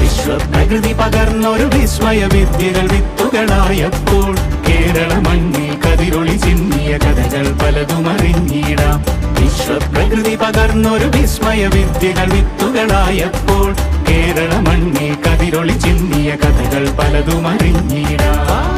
വിശ്വപ്രകൃതി പകർന്നൊരു വിസ്മയ വിദ്യകൾ വിത്തുകളായപ്പോൾ കേരള മണ്ണിൽ കതിരൊളി ചിന്നിയ കഥകൾ പലതും അറിഞ്ഞിടാം. വിശ്വപ്രകൃതി പകർന്നൊരു വിസ്മയ വിദ്യകൾ വിത്തുകളായപ്പോൾ കേരള മണ്ണിൽ കതിരൊളി ചിന്നിയ കഥകൾ പലതും അറിഞ്ഞിടാം.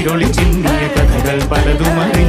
ഇരുളിൽ ചിന്തിയ കഥകൾ പലതുമറി